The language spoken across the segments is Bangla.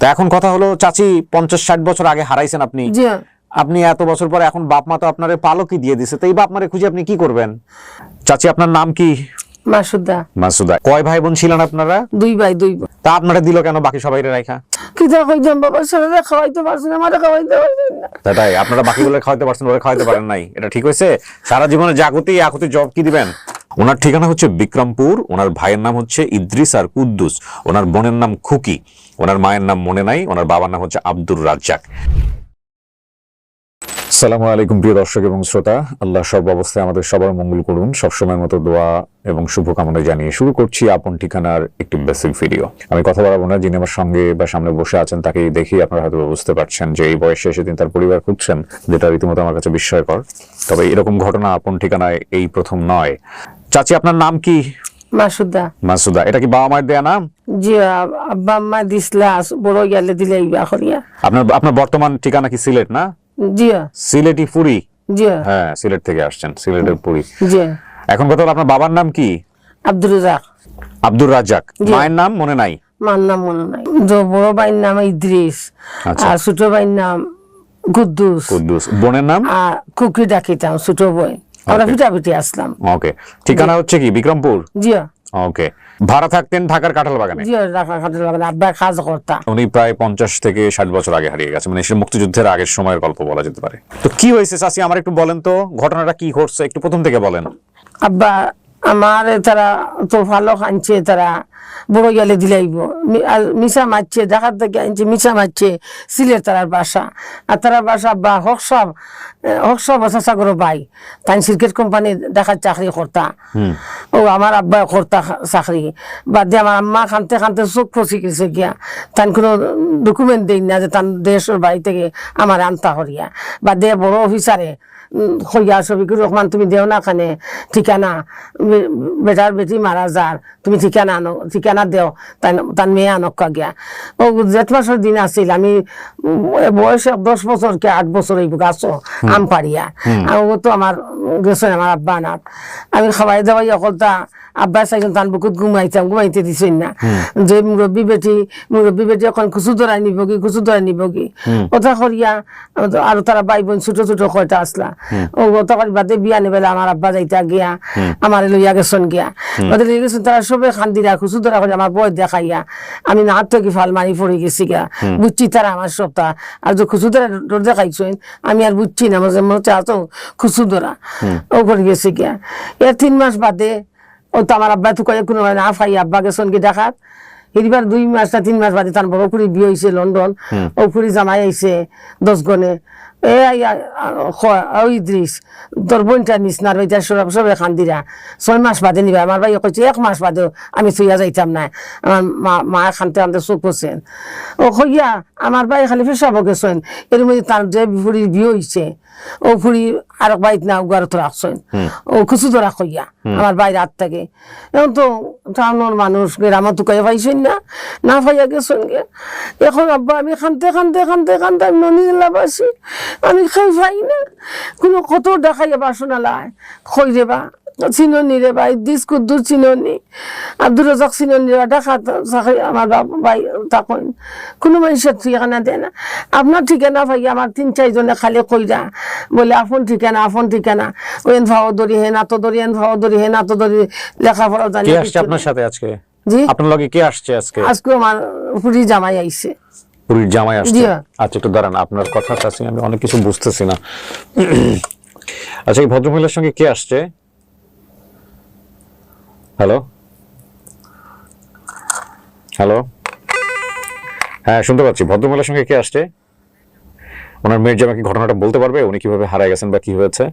তা এখন কথা হলো চাচি পঞ্চাশ ষাট বছর আগে হারাইছেন আপনি। আপনি এত বছর পরে এখন বাপ মা তো আপনার পালকই দিয়ে দিছে তো এই বাপ মারে খুঁজে আপনি কি করবেন? চাচি আপনার নাম কি? মাসুদা। মাসুদা। কয় ভাই বোন ছিলেন আপনারা? দুই ভাই দুই বোন। তা আপনারা দিল কেন বাকি সবাই রাখা কিতা কইতাম বাবা ছেলেরা খাওয়াইতে পারছি না আমারে খাওয়াইতে পারছি না। তাই আপনারা বাকিগুলো খাওয়াতে পারছেন ওরা খাওয়াতে পারেন নাই। এটা ঠিক হয়েছে? সারা জীবনে জাগতি আকুতি জব কি দিবেন? ওনার ঠিকানা হচ্ছে বিক্রমপুর, ওনার ভাইয়ের নাম হচ্ছে ইদ্রিস আর কুদ্দুস, ওনার বোনের নাম খুকি, ওনার মায়ের নাম মনে নাই, ওনার বাবার নাম হচ্ছে আব্দুর রাজ্জাক। সালামু আলাইকুম প্রিয় দর্শক এবং শ্রোতা, আল্লাহ সব অবস্থায় আমাদের সবার মঙ্গল করুন। সবসময় মতো দোয়া এবং শুভকামনা জানিয়ে শুরু করছি আপন ঠিকানার একটি বেসিক ভিডিও আমি কথা বলাবো না, যিনি আমার সঙ্গে বা সামনে বসে আছেন তাকে দেখেই আপনারা হয়তো বুঝতে পারছেন যে এই বয়সে এসে তিনি তার পরিবার খুঁজছেন, যেটা রীতিমতো আমার কাছে বিস্ময়কর। তবে এরকম ঘটনা আপন ঠিকানায় এই প্রথম নয়। চাচি আপনার নাম কি? মাসুদা। মাসুদা এটা কি বাবা মায়ের দেয়া নাম? জি আব্বা আম্মা দিসলা বড় গেলে দিলে ইবা করিয়া আপনার আপনার বর্তমান ঠিকানা কি সিলেট না? জি সিলেটি পুরী? জি হ্যাঁ সিলেট থেকে আসছেন সিলেটের পুরী। জি। এখন কথা হলো আপনার বাবার নাম কি? আব্দুল রাজাক আব্দুর রাজ্জাক। মায়ের নাম মনে নাই? মার নাম মনে নাই। বড় ভাইয়ের নাম ইদ্রিস আচ্ছা। আর ছোট ভাইয়ের নাম কুদ্দুস। কুদ্দুস। বোনের নাম? আর কুকি ডাকিতাম ছোট বই। আমরা Okay. আসলাম। ওকে ঠিকানা হচ্ছে কি? বিক্রমপুর? জি ওকে ভাড়া থাকতেন ঢাকার কাঁঠাল বাগানে? জি আব্বা কাজ উনি প্রায় পঞ্চাশ থেকে ষাট বছর আগে হারিয়ে গেছে। মানে সে মুক্তিযুদ্ধের আগের সময়ের গল্প বলা যেতে পারে। তো কি হয়েছে চাষি আমার একটু বলেন তো ঘটনাটা কি ঘটছে? একটু প্রথম থেকে বলেন। আব্বা আমার তারা তো ভালো খানছে তারা বড় গেলে দিলাইব আর মিশা মারছে দেখার থেকে আনছে মিশা মারছে সিলেট তারার বাসা। আর তারার বাসা আব্বা হকসব হকসব আছে সাগর ভাই তাই সিরকেট কোম্পানি দেখার চাকরি করতা। ও আমার আব্বা করতা চাকরি। বাদ দিয়ে আমার আম্মা খানতে খানতে চোখ ফসি গেছে গিয়া। তান কোনো ডকুমেন্ট দেই না যে তান দেশের বাড়ি থেকে আমার আনতা হরিয়া বাদ দিয়ে বড় অফিসারে হইয়া ছবিকুর রহমান তুমি দেও না খানে ঠিকানা বেটার বেটি মারা যার তুমি ঠিকানা আনো ঠিকানা দেও তাই তার মেয়ে আনক গিয়া। ও জেঠ মাসের দিন আছিল আমি বয়স দশ বছর কে আট বছর এই গাছ আম পারিয়া ও তো আমার গেছে আমার আব্বা নাথ আমি খাওয়াই দাওয়াই অকলতা আব্বা চাইছেন তান বুকুত ঘুমাইতাম ঘুমাইতে দিছেন না। যে মুরব্বী বেটি মুরব্বী বেটি এখন কুচু ধরাই নিব কি কুচু ধরাই নিব কি কথা করিয়া আর তারা ভাই বোন ছোট ছোট কয়টা আসলা ও কথা বাদে বিয়া নেবেলা আমার আব্বা যাইতা গিয়া আমার লইয়া গেছন গিয়া। বাদে লইয়া গেছেন তারা সবে খান্দিরা কুচু ধরা করে আমার বয় দেখাইয়া আমি না থেকে ফাল মারি পড়ে গেছি বুঝছি তারা আমার সপ্তাহ আর যে ধরা ডর দেখাইছেন আমি আর বুঝছি না মাঝে মনে হচ্ছে ধরা ও করে গেছি গিয়া। এর তিন মাস বাদে ও তো আমার আব্বা তো কয়ে কোনো না ফাই আব্বা গেছন কি দেখাত এবার দুই মাস না তিন মাস বাদে তার বড় ফুরি বিয়ে হয়েছে লন্ডন। ও ফুরি জামাই আইছে দশ গনে এ ওই দৃশ তোর বোনটা নিস না ওইটা সব সবে খান্দিরা ছয় মাস বাদে নিবা আমার ভাই কইছে এক মাস বাদে আমি থইয়া যাইতাম না। আমার মা মা খানতে আনতে চোখ করছেন ও কইয়া আমার ভাই খালি পেশাব গেছেন। এর মধ্যে তার যে ফুরির বিয়ে ও ফুরি আর বাইত না উগার তো রাখছেন ও খুশু ধরা কইয়া আমার বাইরে হাত থেকে। এখন তো টাউনের মানুষ গ্রামে তো কয়ে পাইছেন না? না পাইয়া গেছেন গে এখন আব্বা আমি খানতে খানতে খানতে খানতে আমি ননি লাভাসি আমি খাই পাই না। কোনো কত দেখাইয়া বাসনা লাই। খই রেবা চিননি রে ভাই দিস কুদ্দুর চিননি। আব্দুর রাজাক চিননি রে দেখা আমার ভাই তখন। কোনো মানুষের ঠিকানা দেয় না। আপনার ঠিকানা ভাই আমার তিন চারজনে খালি কইরা বলে আপন ঠিকানা আপন ঠিকানা। ওই এন ভাও দরি হে না তো দরি এন ভাও দরি হে না তো দরি লেখাপড়া জানি আসছে আপনার সাথে আজকে? জি? আপনার লগে কে আসছে আজকে? আজকে আমার পুরি জামাই আইছে। পুরীর জামাই আসছে। আচ্ছা একটু দাঁড়ান আপনার কথা চাচ্ছি আমি অনেক কিছু বুঝতেছি না। আচ্ছা এই ভদ্রমহিলার সঙ্গে কে আসছে? হ্যালো? হ্যালো? হ্যাঁ শুনতে পাচ্ছি। ভদ্রমহিলার সঙ্গে কে আসছে? ওনার মেয়ের জামাকে ঘটনাটা বলতে পারবে উনি কীভাবে হারায় গেছেন বা কি হয়েছে?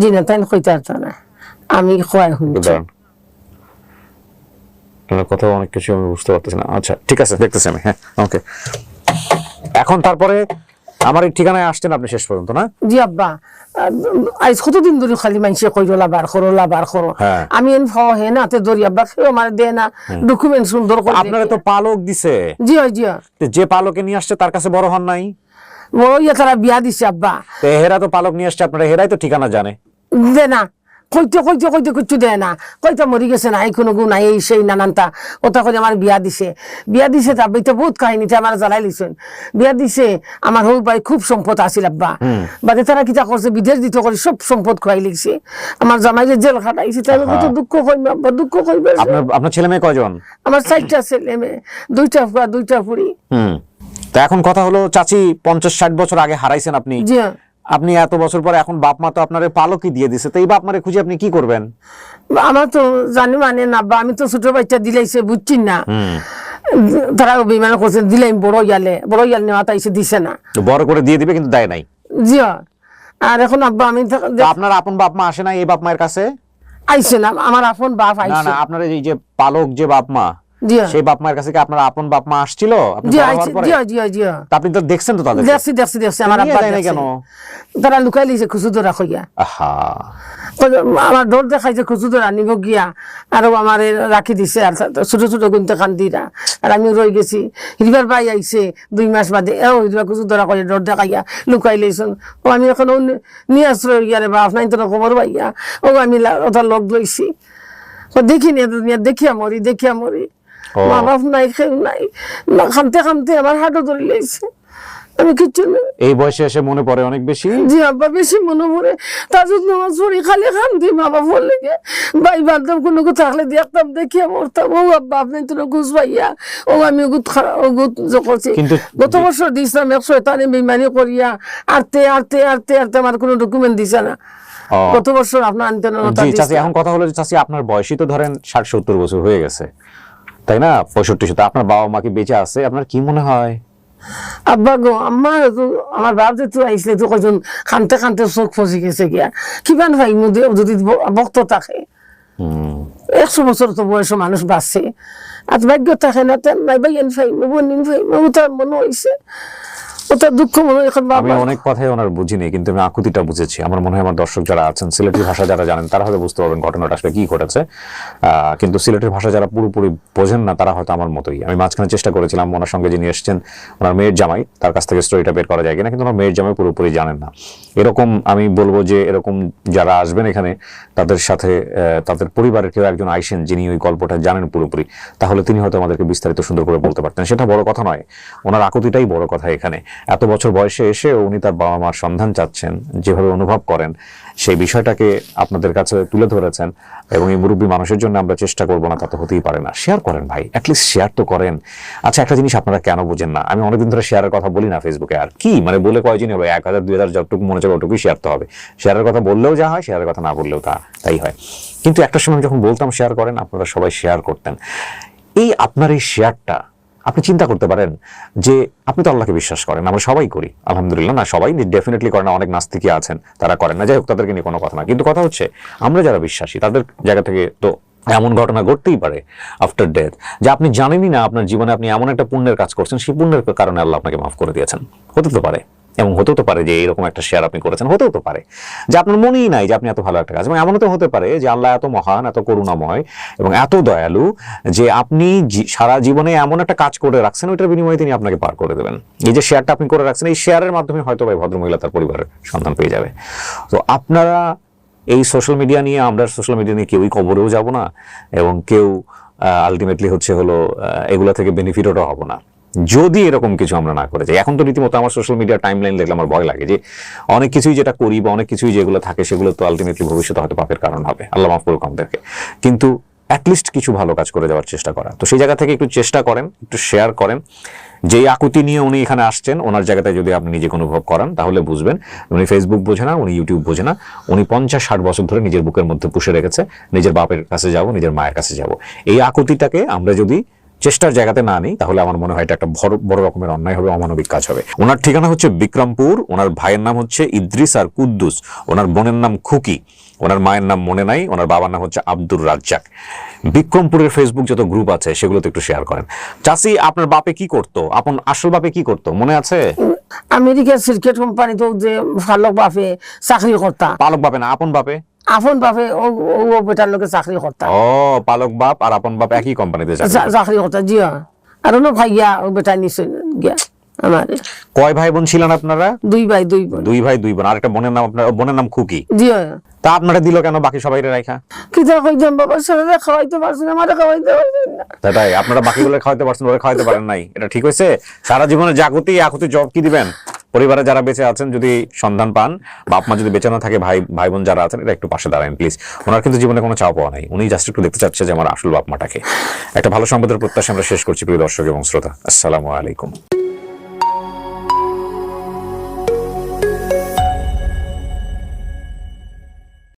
জি না তাই কইতে পারতো না। আমি খোয়াই শুনছি। দাঁড়ান। আপনার কথা অনেক কিছু আমি বুঝতে পারতেছি না। আচ্ছা ঠিক আছে দেখতেছি আমি হ্যাঁ ওকে এখন তারপরে আমার এই ঠিকানায় আসছেন আপনি শেষ পর্যন্ত না? জি আব্বা। আজ কতদিন ধরে খালি মানুষে লাবার করো লাবার করো। হ্যাঁ। আমি এন হে না তে ধরি আব্বা কেউ আমার দেয় না। ডকুমেন্ট সুন্দর করে আপনারা তো পালক দিছে। জি জি যে পালকে নিয়ে আসছে তার কাছে বড় হন নাই? ওই তারা বিয়া দিছে আব্বা। হেরা তো পালক নিয়ে আসছে আপনারা হেরাই তো ঠিকানা জানে। দে না। কইতে কইতে কইতে কিচ্ছু দেয় না। কইতে মরি গেছে না এই কোনো গু নাই এই সেই নানানটা। ওটা করে আমার বিয়া দিছে। বিয়া দিছে তা বইতে বহুত কাহিনীতে আমার জ্বালাই লিছেন। বিয়া দিছে আমার হৌ ভাই খুব সম্পদ আছিল আব্বা। বাদে তারা কিতা করছে বিদেশ দিতে করে সব সম্পদ খুয়াই লিখছে আমার জামাই যে জেল খাটাইছে তাই কত দুঃখ কইবে আব্বা দুঃখ কইবে। আপনার আপনার ছেলে মেয়ে কয়জন? আমার চারটা ছেলে মেয়ে দুইটা ফুয়া দুইটা ফুড়ি হুম। তা এখন কথা হলো চাচি পঞ্চাশ ষাট বছর আগে হারাইছেন আপনি। জি আপনি এত বছর পর এখন বাপ মা তো আপনার পালকই দিয়ে দিছে তো এই বাপ মারে খুঁজে আপনি কি করবেন? আমার তো জানি মানে না বা আমি তো ছোট বাচ্চা দিলাইছে বুঝছি না। তারা অভিমান করছে দিলাম বড় ইয়ালে বড় ইয়াল নেওয়া তাইছে দিছে না। বড় করে দিয়ে দিবে কিন্তু দেয় নাই? জি আর এখন আব্বা আমি আপনার আপন বাপ মা আসে না এই বাপ মায়ের কাছে? আইছে না আমার আপন বাপ আইছে না আপনার এই যে পালক যে বাপ মা সেই বাপ মায়ের কাছে কি আপনার আপন বাপ মা আসছিল? আপনি তা তো দেখছেন তো তাদের দেখছি দেখছি দেখছি। আমার আব্বা। কেন? তারা লুকাই লিছে কইয়া। আমার ডর দেখাইছে নিব গিয়া। আর আমার রাখি দিছে আর ছোট ছোট গুনতে আর আমি রই গেছি। হিরবার ভাই আইছে দুই মাস বাদে। এও খুচু ধরা করে ডর দেখাইয়া লুকাই লইছন। ও আমি এখন নিয়ে আশ্রয় গিয়া রে বাপ নাই তোর খবর পাইয়া। ও আমি ওটা লগ লইছি। নিয়ে দেখিয়া মরি দেখিয়া মরি। মা বাপ নাই কেউ নাই। খামতে খামতে আমার হাটও ধরে লইছে। আমি কিচ্ছু এই বয়সে এসে মনে পড়ে অনেক বেশি? জি আব্বা বেশি মনে পড়ে। তাজুদ নামাজ পড়ি খালি খান্তি মা বাবা লেগে। ভাই বান্ধব কোনো কো থাকলে দেখতাম দেখিয়া মরতাম। ও আব্বা আপনি তো ঘুষ পাইয়া ও আমি ওগুত খারাপ ওগুত করছি। গত বছর দিয়েছিলাম একশো তানে বেমানি করিয়া। আরতে আরতে আরতে আরতে আমার কোনো ডকুমেন্ট দিছে না। গত বছর আপনার আনতে না জি চাচি এখন কথা হলো যে আপনার বয়সই তো ধরেন ষাট সত্তর বছর হয়ে গেছে। তাই না? পঁয়ষট্টি শত। আপনার বাবা মাকে বেঁচে আছে? আপনার কি মনে হয়? আব্বা গো আমার আমার বাপ যে তুই আইসলে তো কজন খানতে খানতে চোখ ফসি গেছে গিয়া। কিমান ভাই যদি বক্ত থাকে? একশো বছর তো বয়সে মানুষ বাঁচছে। আর ভাগ্য থাকে না তেন নাই ভাই ফাই বোনিন ফাই ওটার মনে হয়েছে ওটার দুঃখ মনে এখন আমি অনেক কথাই ওনার বুঝিনি কিন্তু আমি আকুতিটা বুঝেছি। আমার মনে হয় আমার দর্শক যারা আছেন সিলেটি ভাষা যারা জানেন তারা হয়তো বুঝতে পারবেন ঘটনাটা আসলে কি ঘটেছে। কিন্তু সিলেটের ভাষা যারা পুরোপুরি বোঝেন না তারা হয়তো আমার মতোই। আমি মাঝখানে চেষ্টা করেছিলাম ওনার সঙ্গে যিনি এসেছেন ওনার মেয়ের জামাই তার কাছ থেকে স্টোরিটা বের করা যায় কিনা কিন্তু ওনার মেয়ের জামাই পুরোপুরি জানেন না। এরকম আমি বলব যে এরকম যারা আসবেন এখানে তাদের সাথে তাদের পরিবারের কেউ একজন আইসেন যিনি ওই গল্পটা জানেন পুরোপুরি তাহলে তিনি হয়তো আমাদেরকে বিস্তারিত সুন্দর করে বলতে পারতেন। সেটা বড় কথা নয়। ওনার আকুতিটাই বড় কথা এখানে। এত বছর বয়সে এসে উনি তার বাবা মার সন্ধান চাচ্ছেন, যেভাবে অনুভব করেন, সেই বিষয়টাকে আপনাদের কাছে তুলে ধরেছেন এবং এই মুরব্বী মানুষের জন্য আমরা চেষ্টা করব না, তা তো হতেই পারে না। শেয়ার করেন ভাই অ্যাটলিস্ট শেয়ার তো করেন। আচ্ছা একটা জিনিস আপনারা কেন বোঝেন না? আমি অনেকদিন ধরে শেয়ারের কথা বলি না ফেসবুকে আর কি? মানে বলে কয়জন হবে? এক হাজার, দুই হাজার, যতটুকু মনে চলে ওটুকুই শেয়ার তো হবে। শেয়ারের কথা বললেও যা হয়, শেয়ারের কথা না বললেও তা, তাই হয়। কিন্তু একটা সময় যখন বলতাম শেয়ার করেন, আপনারা সবাই শেয়ার করতেন। এই আপনার এই শেয়ারটা আপনি চিন্তা করতে পারেন যে আপনি তো আল্লাহকে বিশ্বাস করেন, আমরা সবাই করি, আলহামদুলিল্লাহ, না, সবাই ডেফিনেটলি করেন, অনেক নাস্তিকই আছেন, তারা করেন না। যাই হোক, তাদেরকে নিয়ে কোনো কথা না। কিন্তু কথা হচ্ছে, আমরা যারা বিশ্বাসী, তাদের জায়গা থেকে তো এমন ঘটনা ঘটতেই পারে আফটার ডেথ যে আপনি জানেনই না, আপনার জীবনে আপনি এমন একটা পুণ্যের কাজ করছেন, সেই পুণ্যের কারণে আল্লাহ আপনাকে মাফ করে দিয়েছেন। হতে তো পারে। এবং হতেও তো পারে যে এরকম একটা শেয়ার আপনি করেছেন, হতেও তো পারে। যে আপনার মনেই নাই যে আপনি এত ভালো একটা কাজ, এবং এমনও তো হতে পারে যে আল্লাহ এত মহান, এত করুণাময় এবং এত দয়ালু যে আপনি সারা জীবনে এমন একটা কাজ করে রাখছেন, ওইটার বিনিময়ে তিনি আপনাকে পার করে দেবেন। এই যে শেয়ারটা আপনি করে রাখছেন, এই শেয়ারের মাধ্যমে হয়তো ভাই ভদ্রমহিলা তার পরিবারের সন্ধান পেয়ে যাবে। তো আপনারা এই সোশ্যাল মিডিয়া নিয়ে, আমরা সোশ্যাল মিডিয়া নিয়ে কেউই কবরেও যাব না এবং কেউ আলটিমেটলি হচ্ছে হলো এগুলা থেকে বেনিফিটও হব না। যদি এরকম কিছু আমরা না করে যাই। এখন তো রীতিমতো আমার সোশ্যাল মিডিয়া টাইম লাইন দেখলে আমার ভয় লাগে যে অনেক কিছুই যেটা করি বা অনেক কিছুই যেগুলো থাকে সেগুলো তো আলটিমেটলি ভবিষ্যতে হয়তো পাপের কারণ হবে। আল্লাহ মাফ করুক আমাদেরকে। কিন্তু অ্যাটলিস্ট কিছু ভালো কাজ করে যাওয়ার চেষ্টা করা তো সেই জায়গা থেকে একটু চেষ্টা করেন, একটু শেয়ার করেন। যেই আকুতি নিয়ে উনি এখানে আসছেন, ওনার জায়গাতে যদি আপনি নিজেকে অনুভব করান, তাহলে বুঝবেন উনি ফেসবুক বোঝে না, উনি ইউটিউব বোঝে না। উনি পঞ্চাশ ষাট বছর ধরে নিজের বুকের মধ্যে পুষে রেখেছে, নিজের বাপের কাছে যাব, নিজের মায়ের কাছে যাব। এই আকুতিটাকে আমরা যদি চেষ্টার জায়গাতে না নিই তাহলে আমার মনে হয় এটা একটা বড় রকমের অন্যায় হবে অমানবিক কাজ হবে। ওনার ঠিকানা হচ্ছে বিক্রমপুর ওনার ভাইয়ের নাম হচ্ছে ইদ্রিস আর কুদ্দুস ওনার বোনের নাম খুকি ওনার মায়ের নাম মনে নাই ওনার বাবার নাম হচ্ছে আব্দুর রাজ্জাক। বিক্রমপুরের ফেসবুক যত গ্রুপ আছে সেগুলোতে একটু শেয়ার করেন। চাষি আপনার বাপে কি করতো? আপন আসল বাপে কি করতো? মনে আছে? আমেরিকার সিরকেট কোম্পানিতে যে ভালো বাপে চাকরি করতা। পালক বাপে না আপন বাপে? আপন বাপে ও বেটার লোকে চাকরি করতা ও পালক বাপ আর আপন বাপ একই কোম্পানিতে চাকরি চা- চাকরি করতা জি আর অন্য ভাইয়া ও বেটা নিছে গিয়া আমার কয় ভাই বোন ছিলেন আপনারা? দুই ভাই দুই বোন। দুই ভাই দুই বোন। আর একটা বোনের নাম আপনার বোনের নাম খুকি। জি তা আপনারা দিল কেন? বাকি সবাই রাখা কিতা কইতাম বাবা ছেলেরা খাওয়াইতে পারছেন আমারে খাওয়াইতে পারছেন না। সেটাই আপনারা বাকিগুলো খাওয়াতে পারছেন ওরা খাওয়াইতে পারেন নাই। এটা ঠিক হয়েছে? সারা জীবনে জাগতি আকুতি জব কি দিবেন? পরিবারে যারা বেঁচে আছেন, যদি সন্ধান পান বাপ মা যদি বেঁচে না থাকে, ভাই ভাই বোন যারা আছেন এটা একটু পাশে দাঁড়ান প্লিজ ওনার কিন্তু জীবনে কোনো চাওয়া পাওয়া নাই। উনি জাস্ট একটু দেখতে চাচ্ছে যে আমার আসল বাপ মাটাকে একটা ভালো সম্পদের প্রত্যাশা আমরা শেষ করছি, প্রিয় দর্শক এবং শ্রোতা। আসসালামু আলাইকুম।